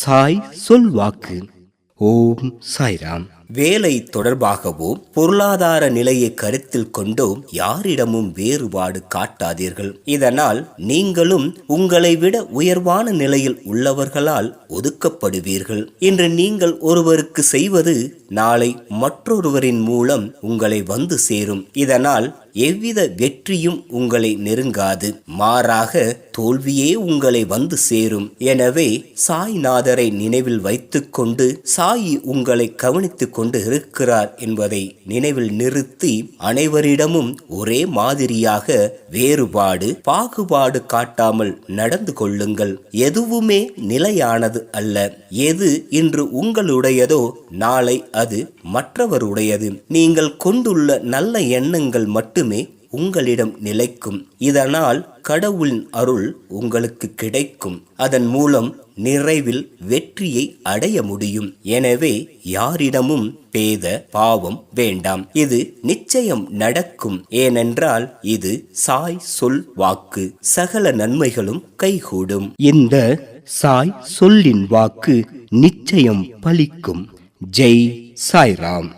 சாய் சொல்வாக்கு ஓம் சாய்ராம். வேலை தொடர்பாகவோ பொருளாதார நிலையை கருத்தில் கொண்டோ யாரிடமும் வேறுபாடு காட்டாதீர்கள். இதனால் நீங்களும் உங்களை விட உயர்வான நிலையில் உள்ளவர்களால் ஒதுக்கப்படுவீர்கள். இன்று நீங்கள் ஒருவருக்கு செய்வது நாளை மற்றொருவரின் மூலம் உங்களை வந்து சேரும். இதனால் எவ்வித வெற்றியும் உங்களை நெருங்காது. மாறாக தோல்வியே உங்களை வந்து சேரும். எனவே சாய்நாதரை நினைவில் வைத்துக்கொண்டு சாயி உங்களை கவனித்துக் கொண்டு இருக்கிறார் என்பதை நினைவில் நிறுத்தி அனைவரிடமும் ஒரே மாதிரியாக வேறுபாடு பாகுபாடு காட்டாமல் நடந்து கொள்ளுங்கள். எதுவுமே நிலையானது அல்ல. எது இன்று உங்களுடையதோ நாளை அது மற்றவருடையது. நீங்கள் கொண்டுள்ள நல்ல எண்ணங்கள் மட்டுமே உங்களிடம் நிலைக்கும். இதனால் கடவுளின் அருள் உங்களுக்கு கிடைக்கும். அதன் மூலம் நிறைவில் வெற்றியை அடைய முடியும். எனவே யாரிடமும் பேத பாவம் வேண்டாம். இது நிச்சயம் நடக்கும். ஏனென்றால் இது சாய் சொல் வாக்கு. சகல நன்மைகளும் கைகூடும். இந்த சாய் சொல்லின் வாக்கு நிச்சயம் பலிக்கும். ஜெய் சாய்ராம்.